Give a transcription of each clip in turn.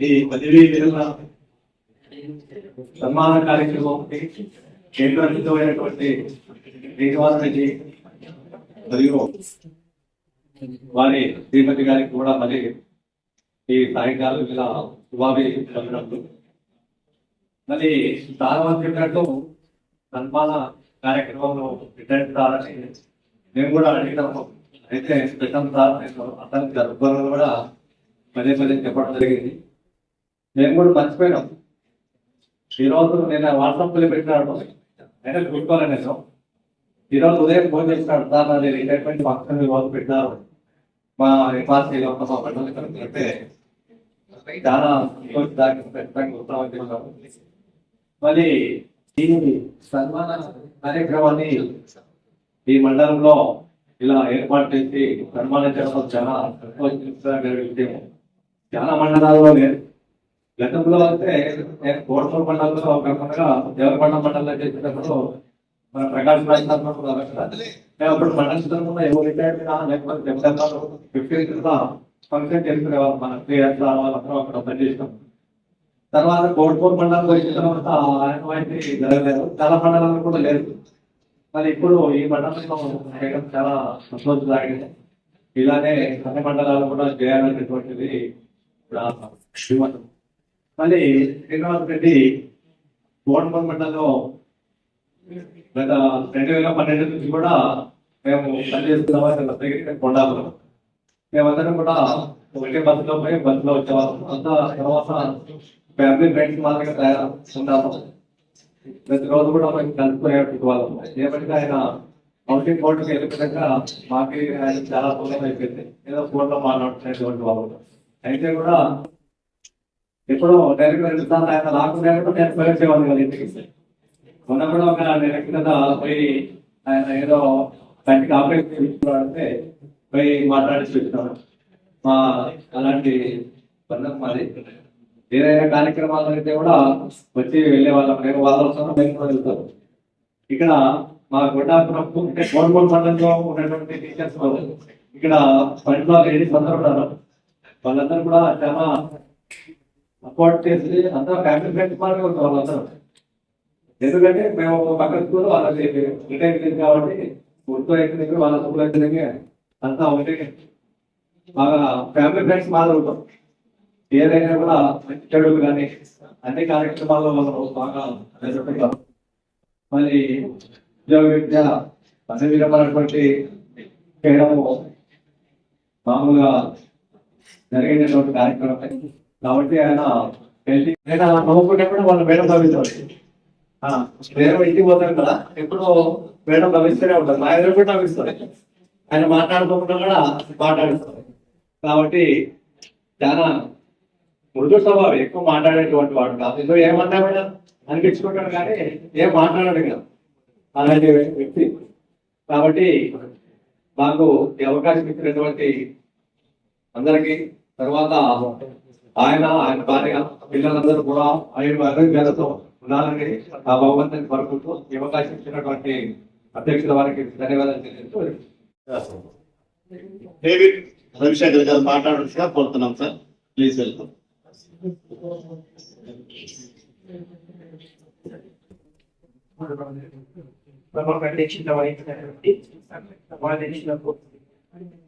ఈ పదివేల సన్మాన కార్యక్రమం కేంద్రమైనటువంటి శ్రీనివాసరెడ్డి మరియు వారి శ్రీమతి గారికి కూడా మరి ఈ సాయంకాలం ఇలా శుభాభి చెప్పినప్పుడు మరి చాలా చెప్పినట్టు సన్మాన కార్యక్రమంలో రిటైర్ సారని మేము కూడా అడిగినాము. అయితే ప్రతం సార్ నేను అతనికి గర్భంలో కూడా పదే పదే చెప్పడం జరిగింది. నేను కూడా మర్చిపోయినాం. ఈరోజు నేను వాట్సాప్లో పెట్టినాడు అయినా చూసుకోవాలి నేను. ఈరోజు ఉదయం ఫోన్ చేసినాడు సార్ నాది రిటైర్మెంట్ ఫంక్షన్ వాళ్ళు పెట్టినారు. మా ఎంఆర్సీలో ఉన్న మా బండి అంటే చాలా సంతోషదాయకం ఖచ్చితంగా ఉత్సాహం చేశాము ఈ సన్మాన కార్యక్రమాన్ని ఈ మండలంలో ఇలా ఏర్పాటు చేసి సన్మానం చేయడం చాలా సంతోషించదగిన చాలా మండలాల్లో లేదు గతంలో అయితే కోటపూర్ మండలంలో కాకుండా దేవరకొండ మండలంలో చేసినప్పుడు మన ప్రకాశ్ రాజ్ మేము అప్పుడు మండల తరఫున ఎవరు రిటైర్డ్ లేకపోతే ఫిఫ్టీన్ ఫంక్షన్ చేసుకునేవాళ్ళం మన త్రీ ఇయర్స్ వాళ్ళందరం అక్కడ పనిచేసినాం తర్వాత కోటపూర్ మండలం వచ్చిన తర్వాత ఆయనమైతే జరగలేదు. చాలా మండలాలు కూడా లేదు మరి ఇప్పుడు ఈ మండలంలో చేయడం చాలా సంతోషదాయకం. ఇలానే అన్ని మండలాలు కూడా చేయాలనేటువంటిది శ్రీమతం మళ్ళీ శ్రీనివాస్ రెడ్డి కోటపూర్ మండలంలో గత రెండు వేల పన్నెండు నుంచి కూడా మేము పనిచేస్తున్నాం కొండాపురం మేమందరం కూడా ఒకటే బస్సులో పోయి బస్సులో వచ్చేవాళ్ళం. అంతా తర్వాత ఫ్యామిలీ ఫ్రెండ్స్ మాదిరిగా తయారు ఉన్నాము ప్రతి రోజు కూడా మేము కలుపుకునేటువంటి వాళ్ళం. ఏమంటే ఆయన హౌసింగ్ బోర్డుకి వెళ్ళిపోయాక మాకు ఆయన చాలా దూరం అయిపోయింది. ఏదో ఫోన్లో మాట్లాడుతున్నటువంటి వాళ్ళు. అయితే కూడా ఎప్పుడో డైరెక్ట్ వెళ్తాను ఆయన రాకుండా కూడా నేను పిలిచేవాళ్ళు కదా ఇంటికి. మొన్న కూడా ఒక నెల కింద పోయి ఆయన ఏదో కంటికి ఆపరేషన్ చేయించుకోవాలంటే పోయి మాట్లాడి చూస్తున్నాను మా అలాంటి బంధం మాది. ఏదైనా కార్యక్రమాలు అయితే కూడా వచ్చి వెళ్ళే వాళ్ళం నేను వాళ్ళ అవసరం మేము కూడా వెళ్తాం. ఇక్కడ మా గొడ్డాపురం అంటే కోల్గోల్ మండలంలో ఉన్నటువంటి టీచర్స్ వాళ్ళు ఇక్కడ పండ్లో లేడీస్ అందరూ ఉన్నారు వాళ్ళందరూ కూడా చాలా సపోర్ట్ చేసి అందరూ ఫ్యామిలీ ఫ్రెండ్స్ మాత్రమే ఉంటారు వాళ్ళందరూ. ఎందుకంటే మేము పక్కన స్కూల్ వాళ్ళకి రిటైర్ కాబట్టి గుర్తు అయితే వాళ్ళ స్కూల్ అయితే అంతా ఒకటే. బాగా ఫ్యామిలీ ఫ్రెండ్స్ మాట్లాడుతాం ఏదైనా కూడా మంచి చెడులు కానీ అన్ని కార్యక్రమాల్లో మనం బాగా మరి ఉద్యోగ విద్య పని విరమైనటువంటి చేయడము మామూలుగా జరిగినటువంటి కార్యక్రమం. కాబట్టి ఆయన వెళ్ళి నవ్వుకుంటే వాళ్ళు మేడం భావించాలి వేరే ఇంటికి పోతారు కదా ఎప్పుడు మేడం భావిస్తూనే ఉంటారు. నా ఎదురు కూడా భావిస్తారు ఆయన మాట్లాడుకోకుండా కూడా మాట్లాడుతారు కాబట్టి చాలా మృదు స్వభావం ఎక్కువ మాట్లాడేటువంటి వాడు కాదు. ఇందులో ఏమన్నా మేడం అనిపించుకుంటాడు కానీ ఏం మాట్లాడాడు కదా. అలాంటి వ్యక్తి. కాబట్టి మాకు ఈ అవకాశం ఇచ్చినటువంటి అందరికీ తర్వాత ఆయన ఆయన భార్య పిల్లలందరూ కూడా ఆయన ఆరోగ్యాలతో ఉండాలని ఆ భగవంతుని కోరుకుంటూ ఈ అవకాశం ఇచ్చినటువంటి అధ్యక్షుల వారికి ధన్యవాదాలు తెలియజేస్తూ డేవిడ్ రవిశంకర్ గారు మాట్లాడాల్సిగా కోరుతున్నాం సార్. Please welcome.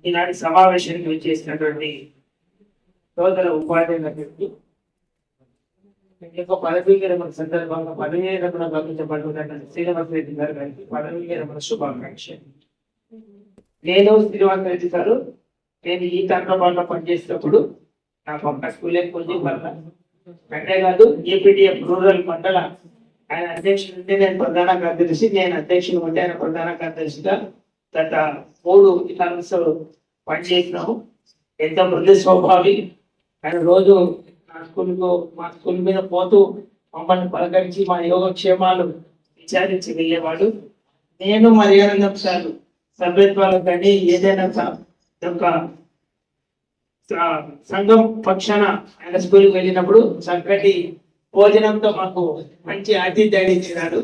ఈనాటి సమావేశానికి వచ్చేసినటువంటి సోదర ఉపాధ్యాయులకి యొక్క పదవీ సందర్భంగా పదవీ పంపించబడుతున్నటువంటి శ్రీనివాస రెడ్డి గారు గారికి పదవీ శుభాకాంక్ష నేను శ్రీనివాస రెడ్డి గారు నేను ఈ తరగతిలో పనిచేసినప్పుడు నాకు ఒక స్కూల్ కొంచెం వల్ల అంతేకాదు ఏపీడిఎఫ్ రూరల్ మండల ఆయన అధ్యక్షుడు ఉంటే నేను ప్రధాన కార్యదర్శి నేను అధ్యక్షుడు ఉంటే ఆయన ప్రధాన కార్యదర్శిగా గత మూడు సంవత్సరాలు పనిచేసినాము. ఎంత మృదు స్వభావి ఆయన రోజు నా స్కూల్కు మా స్కూల్ మీద పోతూ మమ్మల్ని పలకరించి మా యోగక్షేమాలు విచారించి వెళ్ళేవాడు. నేను మర్యాద సార్ సభ్యత్వాలకు కానీ ఏదైనా యొక్క సంఘం పక్షాన ఆయన స్కూల్కి వెళ్ళినప్పుడు చక్కటి భోజనంతో మాకు మంచి ఆతిథ్యాన్ని ఇచ్చినాడు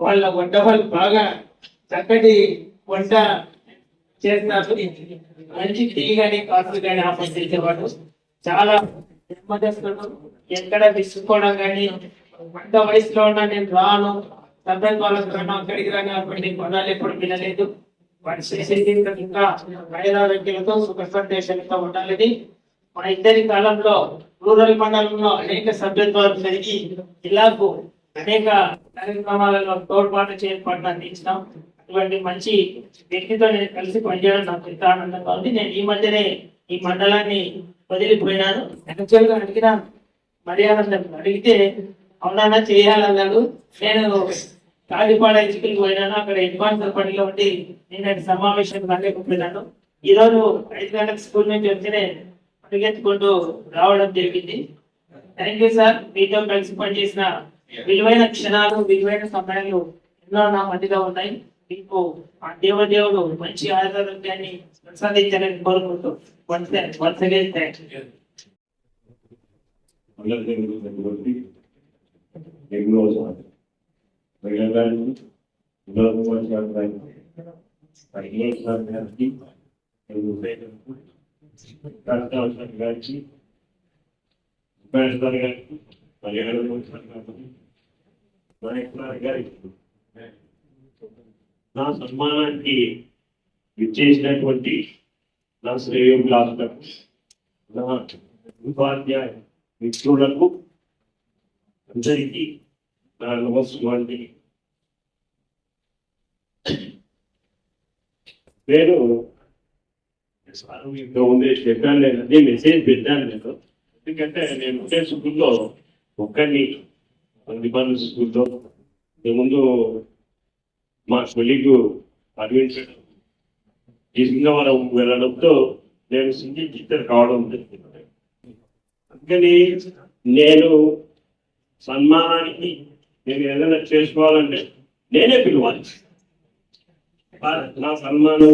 వాళ్ళ వంట వాళ్ళు బాగా చక్కటి వంట చేస్తారు. మంచి టీ కానీ కాఫీ కానీ ఆఫర్ చేసేవాడు. చాలా నెమ్మదస్తుడు ఎక్కడ విసుకోవడం కానీ పెద్ద వయసులో ఉన్న నేను రాను. సర్పంచ్ వాళ్ళకి రాను అక్కడికి రాను అటువంటి పదాలు ఎప్పుడు వినలేదు. వాటి చేసేది ఇంకా వైరారోగ్యాలతో సుఖ సందేశాలతో ఉండాలని మన ఇద్దరి కాలంలో రూరల్ మండలంలో అనేక సభ్యత్వాలు జరిగి జిల్లాకు అనేక కార్యక్రమాలలో తోడ్పాటు చేయబడిన అందించినాం అటువంటి మంచి వ్యక్తితో నేను కలిసి పనిచేయడం నాకు ఎంత ఆనందంగా ఉంది. నేను ఈ మధ్యనే ఈ మండలాన్ని వదిలిపోయినాను యాక్చువల్ అడిగినాను అడిగిన మర్యాద అడిగితే అవునా చేయాలన్నాడు. నేను కాలిపాడ ఇంటికి పోయినాను. అక్కడ అడ్వాన్స్ పనిలో ఉండి నేను సమావేశం రాలేకపోయినాను ఈరోజు ఐదు గంటలకు స్కూల్ నుంచి వచ్చినే పరిగెత్తుకుంటూ రావడం జరిగింది. Thank you sir. మీతో కలిసి పనిచేసిన విలువైన క్షణాలు విలువైన సమయాలు ఎన్నో నా మధ్యలో ఉన్నాయి. మీకు ఆ దేవదేవుడు మంచి ఆరోగ్యాన్ని ప్రసాదించాలని కోరుకుంటూ once once again thank you అందరికీ ఉన్నటువంటి ఎన్నో సార్లు మహిళా గారికి ఉన్నారు కుమార్ గారు గారికి ఐఏఎస్ సార్ గారికి కర్తావసర్ గారికి ఉపేష్ సార్ గారికి మలయాళ సార్ గారికి నాయక్ సార్ గారికి నా సన్మానానికి విచ్చేసినటువంటి నా శ్రేయోభిలాషులకు నా ఉపాధ్యాయ మిత్రులకు అందరికీ నా నమస్కారాన్ని నేను సార్ మీకు ముందే చెప్పాను నేను అదే మెసేజ్ పెట్టాను నేను. ఎందుకంటే నేను ఉండే స్కూల్లో ఒక్కడిని డిపార్ట్మెంట్ స్కూల్లో ముందు మా కొలీగ్ అరవింద్ ఈ సింగవరం వెళ్ళడంతో నేను సింగిల్ టీచర్ కావడం జరిగింది అందుకని నేను సన్మానానికి నేను ఏదైనా చేసుకోవాలంటే నేనే పిలవాలి. నా సన్మానం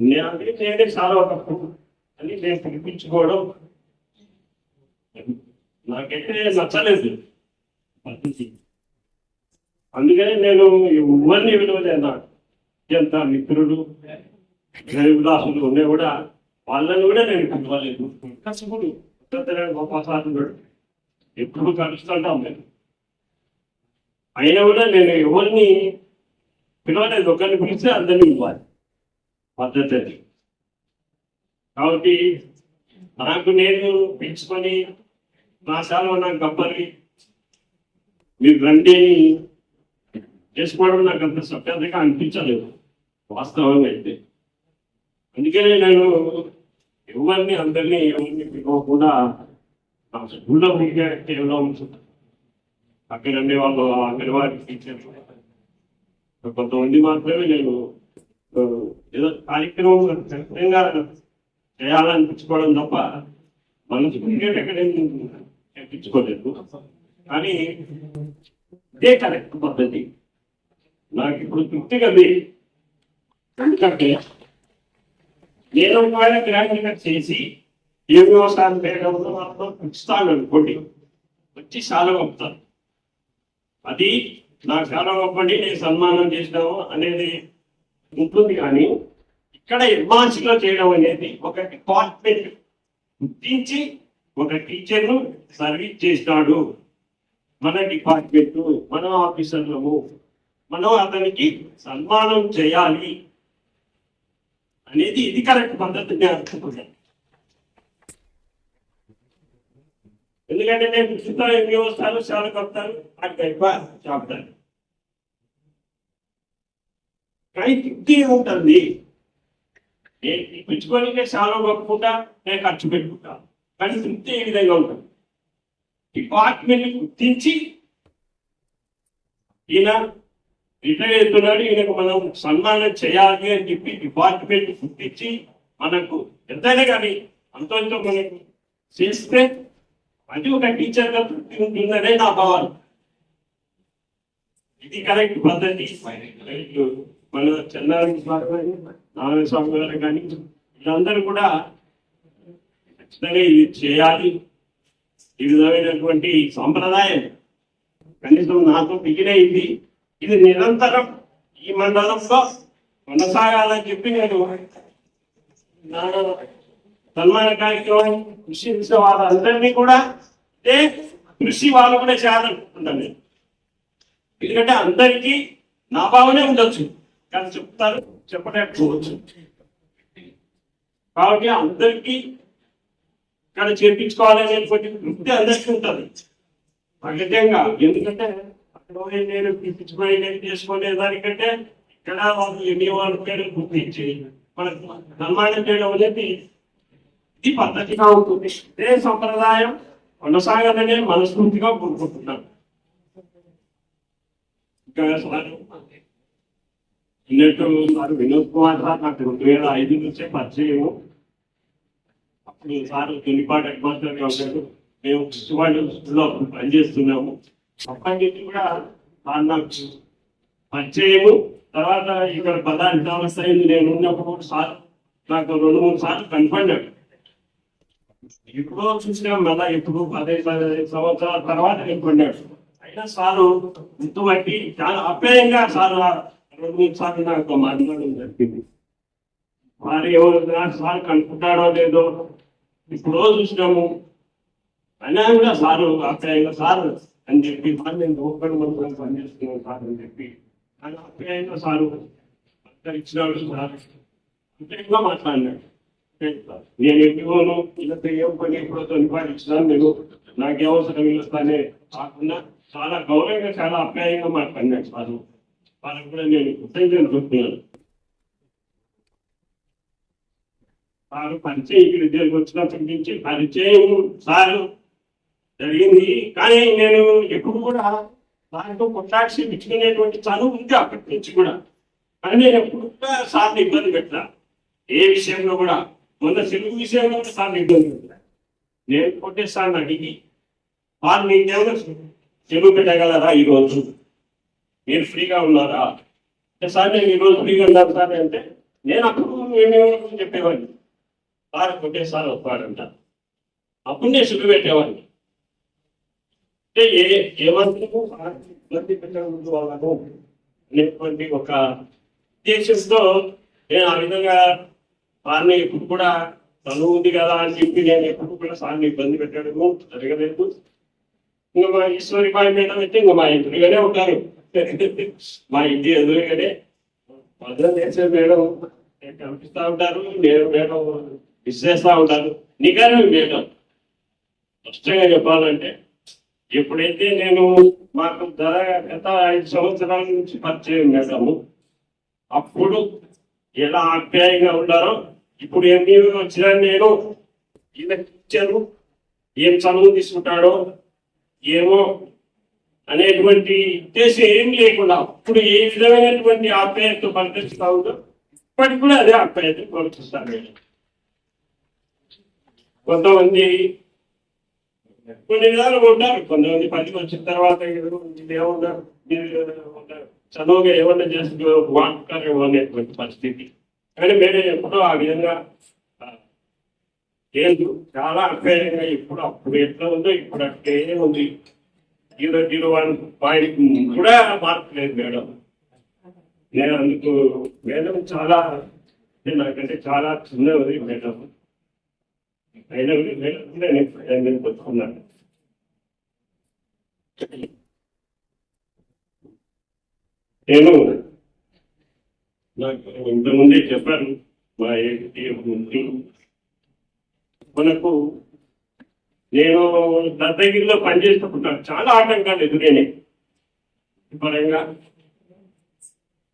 నేను నేనే చాలా అని నేను పిలిపించుకోవడం నాకైతే నచ్చలేదు. పద్ధతి అందుకని నేను ఎవరిని నాకు ఎంత మిత్రులు విలాసులు ఉన్నా కూడా వాళ్ళని కూడా నేను పిలవలేదు. కసుకుడు గోపాసాదుడు ఎప్పుడు కలుస్తుంటాం నేను అయినా కూడా నేను ఎవరిని పిలవలేదు. ఒకరిని పిలిస్తే అందరినీ ఇవ్వాలి. పద్ధతి అది. కాబట్టి నాకు నేను పెంచుకొని నా సేవ నాకు గబ్బరి మీరు రండి అని చేసుకోవడం నాకు అంత సభ్యతగా అనిపించలేదు వాస్తవంగా అయితే. అందుకనే నేను ఎవరిని అందరినీ ఎవరిని పిలవకుండా నా స్కూల్లో ఉంటే కేవలం అక్కడ ఉండే వాళ్ళు అంగన్వాడీ టీచర్లు. కొంతమంది మాత్రమే నేను ఏదో కార్యక్రమం ఖచ్చితంగా చేయాలనిపించుకోవడం తప్ప మనసు క్రికెట్ ఎక్కడ తెప్పించుకోలేదు కానీ ఇదే కరెక్ట్ పద్ధతి. నాకు ఇప్పుడు తృప్తిగా ఉంది. ఎందుకంటే నేను ఒకవేళ గ్రాడ్యుయేట్ చేసి ఏ వ్యవసాయం పేరంలో మాత్రం పెంచుతాను అనుకోండి. వచ్చి చాలా పంపుతాను. అది నాకు చాలా గొప్పండి నేను సన్మానం చేసినాము అనేది ఉంటుంది కానీ ఇక్కడ ఎడ్వాన్స్లో చేయడం అనేది ఒక డిపార్ట్మెంట్ గుర్తించి ఒక టీచర్ను సర్వీస్ చేస్తాడు. మన డిపార్ట్మెంట్ మన ఆఫీసర్లము. మనం అతనికి సన్మానం చేయాలి అనేది ఇది కరెక్ట్ పద్ధతి నేను అనుకుంటున్నాను. ఎందుకంటే నేను ఉచిత ఎన్ని వస్తాను చాలా కప్తాను నాకు ఎక్కువ చెప్తాను కానీ తృప్తి ఉంటుంది నేను ఇప్పించుకొని చాలా గొప్పకుండా నేను ఖర్చు పెట్టుకుంటా. కానీ తృప్తి ఏ విధంగా ఉంటుంది? డిపార్ట్మెంట్ గుర్తించి ఈయన రిటైర్ అవుతున్నాడు ఈయనకు మనం సన్మానం చేయాలి అని చెప్పి డిపార్ట్మెంట్ గుర్తించి మనకు ఎంతైనా కానీ అంతంతో మనకు చేస్తే అది ఒక టీచర్గా తృప్తి ఉంటుందనే నా భావన. ఇది కరెక్ట్ పద్ధతి. మన చెన్నారాయణ స్వామి గారు, నారాయణ స్వామి గారు కానీ వీళ్ళందరూ కూడా ఖచ్చితంగా ఇది చేయాలి. ఈ విధమైనటువంటి సాంప్రదాయం కనీసం నాతో మిగిలినది ఇది. ఇది నిరంతరం ఈ మండలంలో కొనసాగాలని చెప్పి నేను సన్మాన కార్యక్రమం కృషి చేసే వాళ్ళందరినీ కూడా అంటే కృషి వాళ్ళు కూడా చేయాలనుకుంటున్నాను నేను ఎందుకంటే అందరికీ నా భావనే ఉండొచ్చు. కానీ చెప్తారు చెప్పలేకపోవచ్చు. కాబట్టి అందరికీ ఇక్కడ చేపించుకోవాలనేటువంటి వృత్తి అందరికీ ఉంటుంది. ఖచ్చితంగా ఎందుకంటే అక్కడ నేను పిచ్చిపోయి నేను చేసుకునే దానికంటే ఇక్కడ వాళ్ళు ఎన్ని వాళ్ళ పేరు గుర్తించి మన సన్మానం చేయడం అనేది ఇది పద్ధతిగా ఉంటుంది. ఇదే సంప్రదాయం కొనసాగాలనే మనస్ఫూర్తిగా కోరుకుంటున్నాను. ఇంకా సార్ అన్నట్టు సార్ వినోద్ కుమార్ సార్ నాకు రెండు వేల ఐదు నుంచే పరిచయం అప్పుడు సార్ తొలిపాటి హెడ్మాస్టర్గా ఉన్నాడు మేము శివాజీలో పనిచేస్తున్నాము. అప్పటి నుంచి కూడా సార్ నాకు పరిచయము తర్వాత ఇక్కడ పదార్థ వ్యవస్థ నేను ఉన్నప్పుడు సార్ నాకు రెండు మూడు సార్లు కనపడ్డాడు ఎప్పుడో చూసినా మళ్ళా ఎప్పుడు పదహైదు పదహైదు సంవత్సరాల తర్వాత కనపడ్డాడు అయినా సారు గుర్తుపట్టి చాలా అప్యాయంగా సార్ రెండు మూడు సార్లు నాకు మాట్లాడడం జరిగింది. వారు ఎవరు సార్ కనుక్కుంటాడో లేదో ఇప్పుడు చూసినాము. అయినా కూడా సారు అప్యాయంగా సార్ అని చెప్పి సార్ నేను ఓపెన్ మనసులో పనిచేస్తున్నాను సార్ అని చెప్పి ఆయన అప్యాయంగా సారు ఇచ్చినాడు సార్. అంతేగా మాట్లాడినాడు. నేను ఎన్నికోను ఇలా ఏం పని ఇప్పుడు తొలిపాటు నేను నాకేమవసరం ఇస్తానే కాకుండా చాలా గౌరవంగా చాలా అప్యాయంగా మాట్లాడినాడు సారు. వాళ్ళకి కూడా నేను కృతజ్ఞతలు చెప్తున్నాను. సారు పరిచయం ఇక్కడ ఇద్దరికి వచ్చినప్పటి నుంచి పరిచయం సారు జరిగింది. కానీ నేను ఎప్పుడు కూడా దాంతో కొట్టాక్షి ఇచ్చుకునేటువంటి చదువు ఉంది అక్కడి నుంచి కూడా. కానీ నేను ఎప్పుడు కూడా సార్ని ఇబ్బంది పెట్టా ఏ విషయంలో కూడా మొన్న తెలుగు విషయంలో కూడా సార్ని ఇబ్బంది పెట్టా నేను కొట్టే సార్ని అడిగి సార్ నీకేమైనా తెలుగు పెట్టగలరా ఈరోజు? మీరు ఫ్రీగా ఉన్నారా? సార్ నేను ఈరోజు ఫ్రీగా ఉన్నారు సార్ అంటే నేను అప్పుడు నేను చెప్పేవాడిని? సార్ కొట్టే సార్ వస్తాడంట అప్పుడు నేను శుభ పెట్టేవాడిని. అంటే ఏ ఏమంటాము ఇబ్బంది పెట్టకూడదు వాళ్ళను అనేటువంటి ఒక ఉద్దేశంతో నేను ఆ విధంగా వారిని ఎప్పుడు కూడా తను ఉంది కదా అని చెప్పి నేను ఎప్పుడు కూడా సార్ని ఇబ్బంది పెట్టడము జరగలేదు. ఇంకా మా ఈశ్వరి బాయ్ మేడం అయితే ఇంకా మా ఎదురుగానే ఉంటారు మా ఇంటి ఎదురుగానే భద్రం చేసే మేడం కనిపిస్తూ ఉంటారు నేను మేడం విశ్లేస్తా ఉంటారు. నిఘాను మేడం. స్పష్టంగా చెప్పాలంటే ఎప్పుడైతే నేను మాకు ధర గత ఐదు సంవత్సరాల నుంచి పరిచయం మేడము అప్పుడు ఎలా ఆప్యాయంగా ఉన్నారో ఇప్పుడు ఎంబీ వచ్చిన నేను ఈయన ఇచ్చారు ఏం చదువు తీసుకుంటాడో ఏమో అనేటువంటి ఉద్దేశం ఏం లేకుండా అప్పుడు ఏ విధమైనటువంటి ఆప్యాయత పనిచేస్తా ఉందో ఇప్పటికి కూడా అదే ఆప్యాయత కొలుస్తాను నేను కొంతమంది కొన్ని విధాలు ఉంటారు. కొంతమంది పది వచ్చిన తర్వాత ఏమన్నారు ఇది చదువుగా ఏమన్నా చేసి వాడుతారేమో అనేటువంటి పరిస్థితి. కానీ మేడం ఎప్పుడో ఆ విధంగా లేదు. చాలా అప్యాయంగా ఇప్పుడు అప్పుడు ఎట్లా ఉందో ఇప్పుడు అట్లే ఉంది. జీరో జీరో వన్ పాయింట్ కూడా మార్పు లేదు మేడం. నేను అందుకు మేడం చాలా నాకంటే చాలా చిన్నది మేడం. అయినా కూడా మేడం కూడా నేను నేను పొందుకున్నాను నేను నాకు ఇంతకుముందే చెప్పాను మా ఏంటి మనకు నేను దత్తగిరిలో పనిచేసినప్పుడు నాకు చాలా ఆటంకాలు ఎదురైనాయి. పరంగా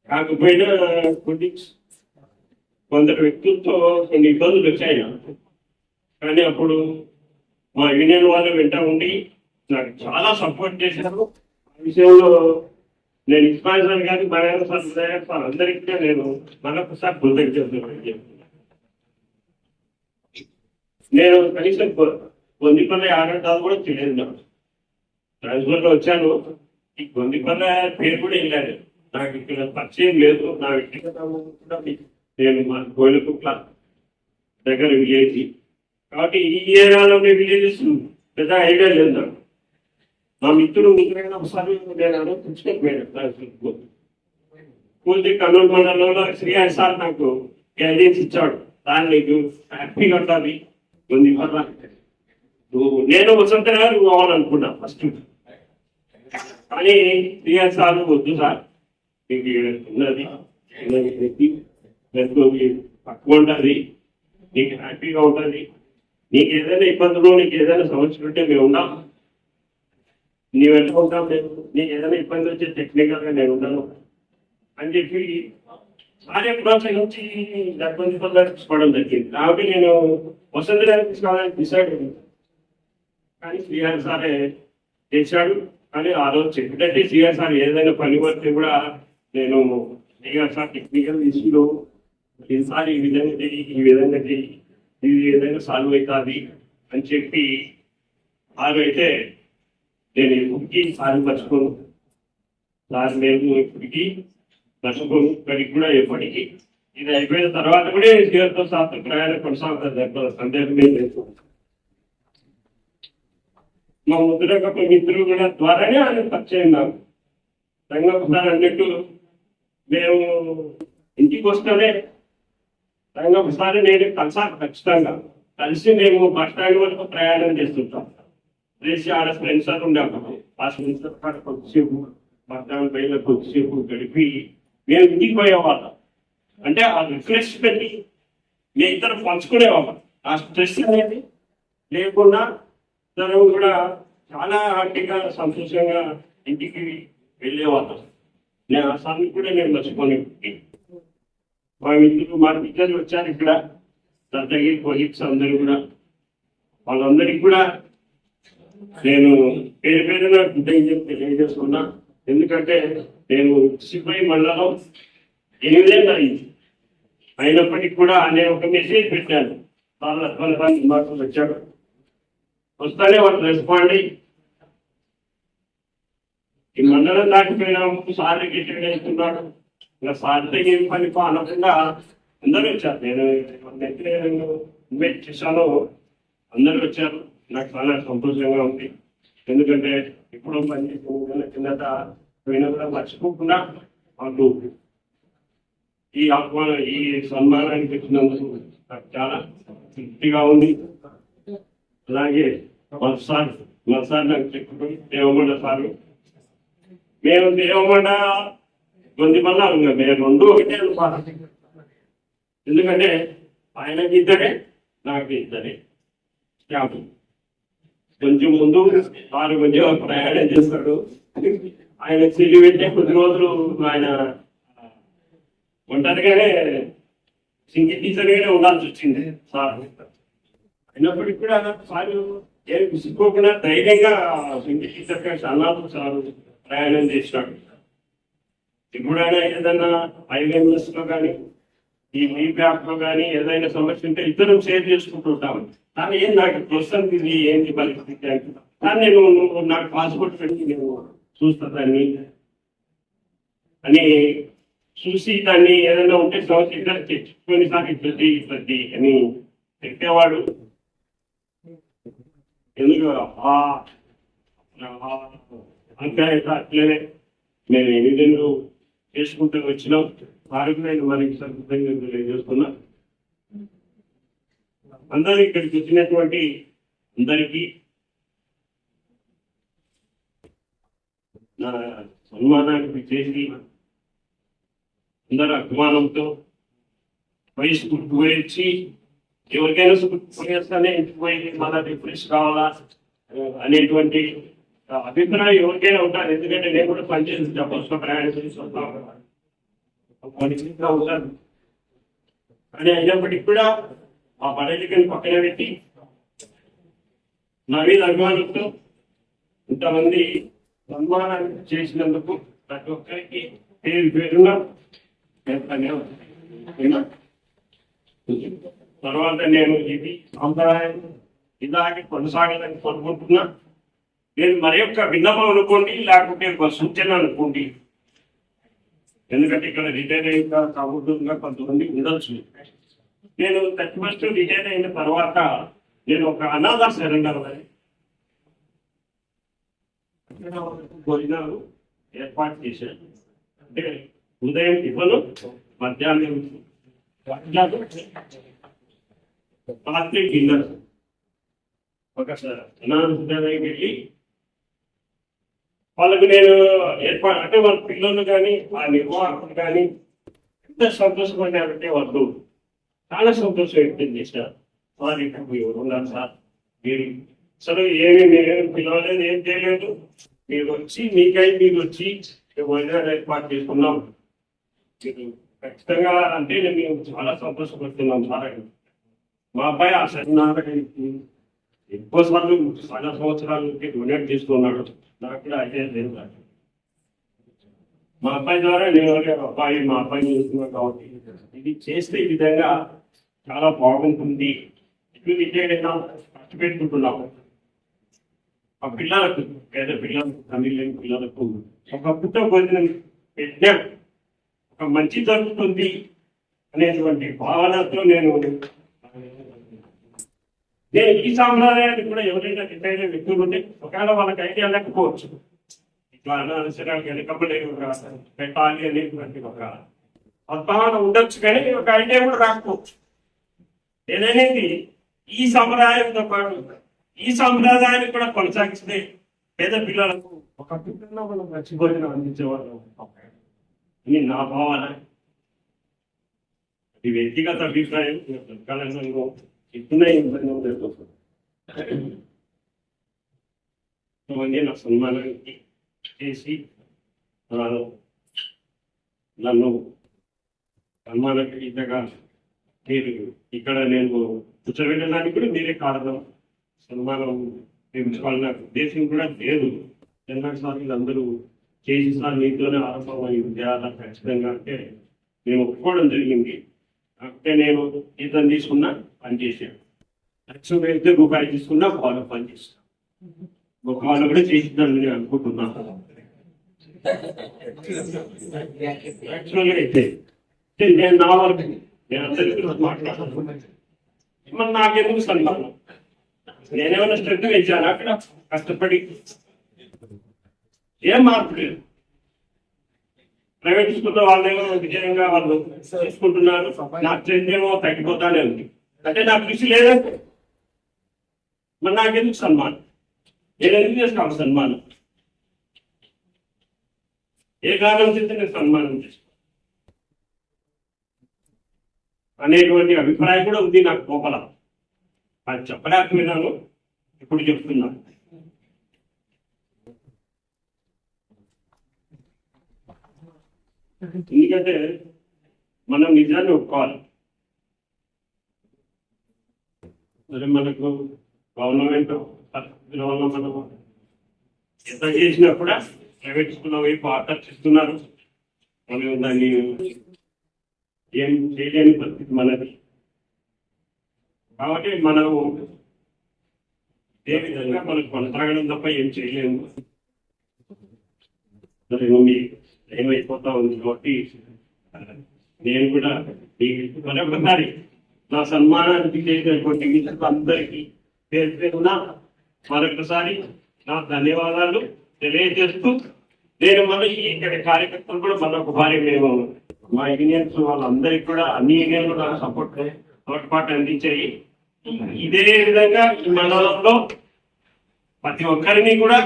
కాకపోయినా కొన్ని కొందరు వ్యక్తులతో కొన్ని ఇబ్బందులు వచ్చాయి. కానీ అప్పుడు మా యూనియన్ వాళ్ళు వెంట ఉండి నాకు చాలా సపోర్ట్ చేశారు. ఆ విషయంలో నేను ఇస్మాయిల్ సార్ గారి మలయాళ సార్ ఉదయ్ సార్ అందరికీ నేను మరొకసారి కృతజ్ఞతలు చెప్తున్నాను నేను కనీసం కొ- గొందిపల్లి ఆడటాలు కూడా తెలియదు నాకు. ట్రాన్స్ఫర్లో వచ్చాను. ఈ గొందిపల్లి పేరు కూడా వెళ్ళాను నాకు ఇక్కడ పరిచయం లేదు. నా వ్యక్తిగత కూడా నేను మా కోయిలకుట్ల దగ్గర విజయ్ కాబట్టి ఈ ఏరియాలో ఉండే విలేజెస్ పెద్ద ఐడియా లేదు నాకు మా మిత్రుడు మిత్రుడైన ఒకసారి నేను ఆలోచించుకోకపోయాను పూర్తి కర్నూలు మండలంలో శ్రీహరి సార్ నాకు గైడెన్స్ ఇచ్చాడు. దాన్ని నీకు హ్యాపీగా ఉండాలి. కొన్ని వల్ల నువ్వు నేను వసంత గారు కావాలనుకున్నా ఫస్ట్ కానీ టీఆర్ సార్ వద్దు సార్. మీకు ఉన్నది ఉన్నది తక్కువ ఉంటుంది నీకు హ్యాపీగా ఉంటుంది నీకు ఏదైనా ఇబ్బందులు నీకు ఏదైనా సమస్యలు ఉంటే మేము ఉన్నాం. నీ వెంట ఉంటాం నేను? నీకు ఏదైనా ఇబ్బంది వచ్చే టెక్నికల్గా నేను ఉన్నాను. అని చెప్పి సారే ప్రోత్సహించి డెబ్బై తీసుకోవడం జరిగింది. కాబట్టి నేను వసంత గారికి తీసుకోవాలని డిసైడ్ కానీ శ్రీహరి సారే చేశాడు. కానీ ఆ రోజు చెప్పినట్టే శ్రీహరి సార్ ఏదైనా పని పడితే కూడా నేను శ్రీహరి సార్ టెక్నికల్ ఇష్యూలో ఈసారి ఈ విధంగా ఈ విధంగా ఇది ఏదైనా సాల్వ్ అవుతుంది అని చెప్పి సార్ అయితే నేను ఇప్పటికీ సాల్వ్ మర్చిపోను సార్ నేను ఇప్పటికీ మర్చిపోను ఇప్పటికి కూడా ఎప్పటికీ ఇది అయిపోయిన తర్వాత కూడా జీవితం సార్తో ప్రయాణం కొనసాగుతుంది సందేహం ఏం లేదు. మా ముద్రక మిత్రులు కూడా ద్వారానే ఆయన పరిచయం నాకు రంగం సార్ అన్నట్టు మేము ఇంటికి వస్తేనే రంగం ఒకసారి నేను కలిసాను ఖచ్చితంగా. కలిసి మేము బస్ స్టాండ్ వరకు ప్రయాణం చేస్తుంటాం. చేసి ఆడ ఫ్రెండ్స్ అని ఉండేవాళ్ళం ఆ ఫ్రెండ్స్ కాడ కొద్దిసేపు బస్ స్టాండ్ పైన కొద్దిసేపు గడిపి మేము ఇంటికి పోయేవాళ్ళం. అంటే ఆ రిఫ్రెష్మెంట్ మీ ఇద్దరు పంచుకునేవాళ్ళం. ఆ స్ట్రెస్ అనేది లేకుండా ఇద్దరు కూడా చాలా హ్యాపీగా సంతోషంగా ఇంటికి వెళ్ళేవాళ్ళం. నేను ఆ సార్ని కూడా నేను మర్చిపోయి మా మిత్రులు మా టీచర్లు వచ్చారు ఇక్కడ. దత్తగిరి కొలీగ్స్ అందరూ కూడా. వాళ్ళందరికీ కూడా నేను పేరు పేరున కృతజ్ఞతలు తెలియజేస్తున్నా. ఎందుకంటే నేను సిపాయి మండలం ఎనిమిదే అయింది అయినప్పటికీ కూడా నేను ఒక మెసేజ్ పెట్టాను. వాళ్ళ అద్భుతమైన మాటలు వచ్చాడు వస్తానే వాళ్ళు రెస్పాండ్ అయ్యి. ఈ మండలం దాటిపోయినాము సార్ రిటైర్డ్ అవుతున్నాడు. ఇంకా సార్తో ఏం పని అనకుండా అందరూ వచ్చారు. నేను ఎవరినైతే నేను ఇన్వైట్ చేశానో అందరూ వచ్చారు. నాకు చాలా సంతోషంగా ఉంది. ఎందుకంటే ఇప్పుడు పనిచేసిన కిందట పోయినా కూడా మర్చిపోకుండా మాకు ఈ ఆహ్వానం ఈ సన్మానానికి వచ్చినందుకు నాకు చాలా తృప్తిగా ఉంది. అలాగే మా సార్ సార్ నాకు చెప్పుకుంటాం దేవమండ సారు. మేము దేవమండ కొన్ని వల్ల రెండు ఒకటే ఎందుకంటే ఆయనకి ఇద్దరే నాకు ఇద్దరే. క్యాంప్ కొంచెం ముందు వారు కొంచెం ప్రయాణం చేస్తాడు ఆయన సిల్లి పెట్టే కొద్ది రోజులు ఆయన ఒంటరిగానే సింగిల్ టీచర్గానే ఉండాల్సి వచ్చింది సార్. అయినప్పటికీ కూడా సార్ ఏం విసుక్కోకుండా ధైర్యంగా సింగిల్ టీచర్గా చాలా సార్ ప్రయాణం చేసినాడు ఎప్పుడైనా ఏదైనా ఐఎంఎస్లో కానీ ఈ మీ బ్యాక్లో కానీ ఏదైనా సమస్య ఉంటే ఇద్దరం షేర్ చేసుకుంటూ ఉంటాం కానీ ఏం నాకు ప్రస్తుతం ఇది ఏంటి పరిస్థితి అంటే కానీ నేను నాకు పాస్పోర్ట్ పెట్టి నేను చూస్తా దాన్ని. అని చూసి దాన్ని ఏదైనా ఉంటే సమస్య ఇద్దరు తెచ్చుకొని సార్ ఇట్లది ఇట్లది అని చెప్పేవాడు. ఎందుకు ఆ అంతే అట్లనే. నేను ఎనిమిది చేసుకుంటూ వచ్చినాం వారికి నేను మనకి సంతృప్తంగా తెలియజేస్తున్నా. అందరూ ఇక్కడికి వచ్చినటువంటి అందరికీ నా సన్మానానికి చేసి అందరూ అభిమానంతో వయసు గుర్తుపోయించి ఎవరికైనా గుర్తుపోయేస్తానే ఇంటికి పోయి మళ్ళా రిఫ్రెష్ కావాలా అనేటువంటి అభిప్రాయం ఎవరికైనా ఉంటారు ఎందుకంటే నేను కూడా పనిచేసి డబ్బులతో ప్రయాణం చేసి వస్తాను ఉంటాను. కానీ అయినప్పటికీ కూడా ఆ పడలికని పక్కన పెట్టి నా మీద అభిమానంతో ఇంతమంది సన్మానం చేసినందుకు ప్రతి ఒక్కరికి పేరు పేరున తర్వాత నేను ఇది సాంప్రదాయం ఇలాగే కొనసాగాలని కోరుకుంటున్నా. నేను మరి యొక్క విన్నపం అనుకోండి లేకుంటే ఒక సూచన అనుకోండి. ఎందుకంటే ఇక్కడ రిటైర్ అయిన సముద్రంగా కొంతమంది ఉండొచ్చు. నేను థర్టీ ఫస్ట్ రిటైర్ అయిన తర్వాత నేను ఒక అనాథ శరణాలు భోజనాలు ఏర్పాటు చేశాను. అంటే ఉదయం టిఫను మధ్యాహ్నం భోజనాలు, రాత్రి డిన్నర్. ఒకసారి అనాథానికి వెళ్ళి వాళ్ళకి నేను ఏర్పాటు అంటే వాళ్ళ పిల్లలు కానీ ఆ నిర్వాహకులు కానీ ఎంత సంతోషపడ్డారంటే వాళ్ళు చాలా సంతోషం వ్యక్తం చేశారు. వారి ఎవరు ఉన్నారు సార్? మీరు అసలు ఏమి మేము పిలవలేదు ఏం చేయలేదు. మీరు వచ్చి మీకై మీరు వచ్చి భోజనాలు ఏర్పాటు చేసుకున్నాం. మీరు ఖచ్చితంగా అంటే మేము చాలా సంతోషపడుతున్నాం సార్. మా అబ్బాయి ఆ సత్యనారాయణకి ఎక్కువ సార్లు చాలా సంవత్సరాల నుంచి డొనేట్ చేస్తున్నాడు నాకు కూడా అదే లేదు మా అబ్బాయి ద్వారా నేను అబ్బాయి మా అబ్బాయిని చూస్తున్నాను కాబట్టి ఇది చేస్తే ఈ విధంగా చాలా బాగుంటుంది. ఇప్పుడు విజయనగరం ఖర్చు పెట్టుకుంటున్నాము. ఆ పిల్లలకు పేద పిల్లలకు తమిళ పిల్లలకు ఒక పుట్ట భోజనం పెట్టినా ఒక మంచి జరుగుతుంది అనేటువంటి భావనతో నేను నేను ఈ సాంప్రదాయాన్ని కూడా ఎవరైనా ఎక్కడైనా వ్యక్తులు ఉంటే ఒకవేళ వాళ్ళకి ఐడియా లేకపోవచ్చు. ఇట్లా అనుసరాలు వెనకబడి పెట్టాలి అనేటువంటి ఒక అద్భావన ఉండొచ్చు కానీ ఒక ఐడియా కూడా రాకపోవచ్చు. నేననేది ఈ సంప్రదాయంతో పాటు ఈ సంప్రదాయాన్ని కూడా కొనసాగిస్తే పేద పిల్లలకు ఒక పిల్లల్లో మనం మంచి భోజనం అందించేవాళ్ళం అని నా భావన ఇది వ్యక్తిగత అభిప్రాయం తెలంగాణలో ఇస్తున్న ఇబ్బంది లేదు కొంతమంది నా సన్మానానికి చేసి ఆ, నన్ను సన్మానకరీతగా మీరు ఇక్కడ నేను కూర్చోబెట్టడానికి కూడా మీరే కారణం. సన్మానం పెంచుకోవాలన్న ఉద్దేశం కూడా లేదు. ఎన్నోసార్లు అందరూ చేసి సార్ మీతోనే ఆరంభమై అలా ఖచ్చితంగా అంటే మేము ఒప్పుకోవడం జరిగింది. అంటే నేను ఈతను తీసుకున్నా. పని చేశాను లక్ష అయితే రూపాయలు తీసుకున్నా బాగా పని చేస్తాను ఒక వాళ్ళు కూడా చేసిందని నేను అనుకుంటున్నాను యాక్చువల్గా అయితే నేను నా వరకు నేను మరి నాకెందుకు నేనేమైనా శ్రద్ధ వేశాను అక్కడ కష్టపడి ఏం మార్పు లేదు. ప్రైవేట్ స్కూల్లో వాళ్ళేమో విజయంగా వాళ్ళు తీసుకుంటున్నారు? నా ట్రెండ్ ఏమో తగ్గిపోతానే ఉంది. అంటే నా కృషి లేదంటే? మరి నాకెందుకు సన్మానం? నేను ఎందుకు చేస్తాను సన్మానం? ఏ కారణం చేస్తే నేను సన్మానం చేస్తాను అనేటువంటి అభిప్రాయం కూడా ఉంది నాకు లోపల. అది చెప్పలేకపోయినాను ఇప్పుడు చెప్తున్నాను. ఎందుకంటే మనం నిజాన్ని ఒప్పుకోవాలి. మరి మనకు గవర్నమెంట్ వల్ల మనం ఎంత చేసినా కూడా ప్రైవేట్ స్కూల్లో వైపు ఆకర్షిస్తున్నారు మనం దాన్ని ఏం చేయలేని పరిస్థితి మనది. కాబట్టి మనం ఏ విధంగా మనం కొనసాగడం తప్ప ఏం చేయలేము. మరి మీ ఏమైపోతా ఉంది కాబట్టి నేను కూడా మీకు నా సన్మానానికి చేసినటువంటి మిత్రులు అందరికీ పేరు పేరున మరొకసారి నా ధన్యవాదాలు తెలియజేస్తూ నేను మళ్ళీ ఇక్కడ కార్యకర్తలు కూడా మరొక భారీ మేము మా యూనియన్స్ వాళ్ళందరికీ కూడా అన్ని యూనియన్లు నాకు సపోర్ట్ తోడ్పాటు అందించాయి. ఇదే విధంగా ఈ మండలంలో ప్రతి ఒక్కరిని కూడా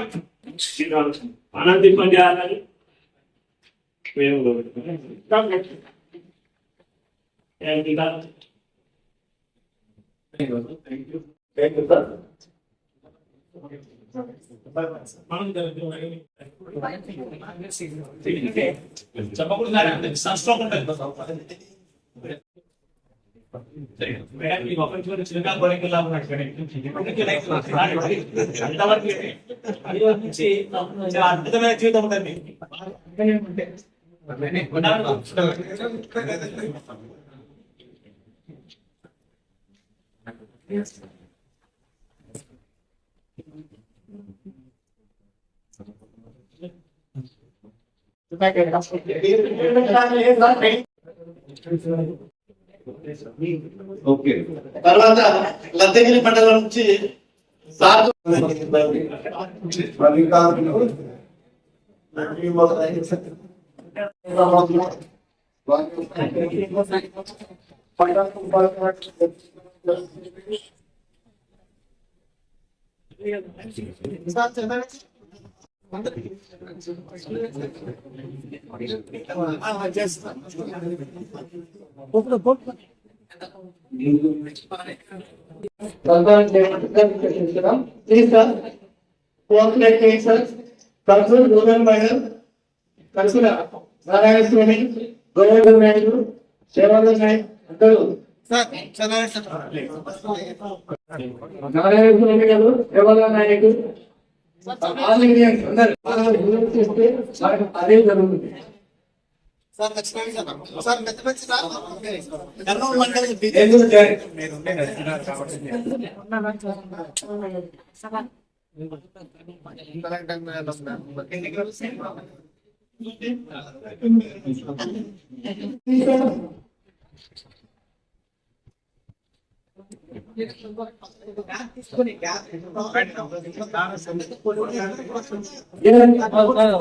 ఆనందింపజేయాలని మేము Thank you, sir. అద్భుతమైన జీవితం ఉంటుంది ఓకే తర్వాత లద్దగిరి మండలం నుంచి సార్ కన్సూల్ రూరల్ మేడం కన్సూల్ నారాయణ స్వామి గోవర్ధన్ నాయుడు శివానంద నాయక్ అందరూ నారాయణ స్వామి గారు శివానంద నాయుడు ఆల్ ఇండియన్స్ అందరూ చేస్తే మనకు అదే జరుగుతుంది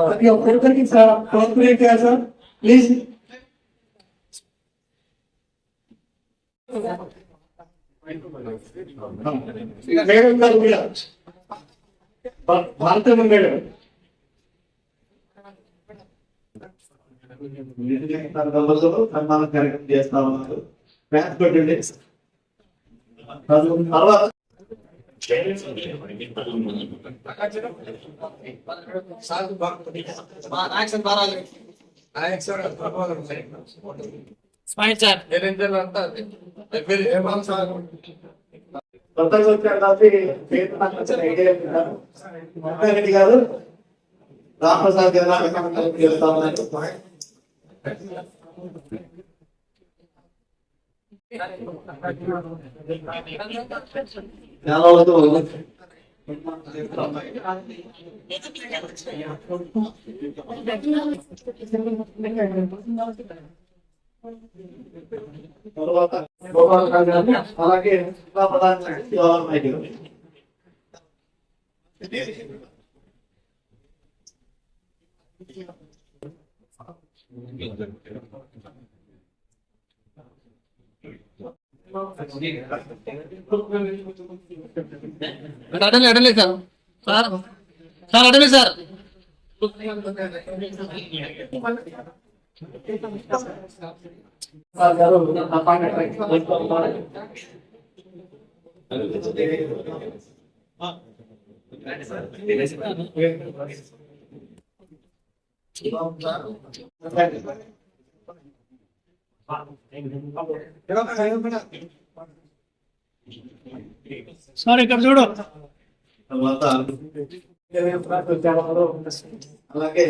ప్రతి ఒక్కరికి sir cooperate sir please madam గారు కూడా భారత మేడం సన్మానం కార్యక్రమం చేస్తా ఉన్నారు ఫ్యాన్స్ పెట్టండి తర్వాత కొత్తగా వచ్చారు కాబట్టి పేరు నాకు వచ్చిన ఐడియా ఉన్నారు. రెడ్డి గారు గారు కార్యక్రమం చేస్తా ఉన్నారు జ్ఞానాలతో తర్వాత గోపాల రాజు గారు, అలాగే జిల్లా ప్రధాన సెక్రటరీ జవహర్ నాయుడు గారు. అడలే అడలే సార్ సార్ సార్ అడలే సార్ సార్ గారు నా పాయింట్ సార్ ఇక్కడ చూడు. తర్వాత అలాగే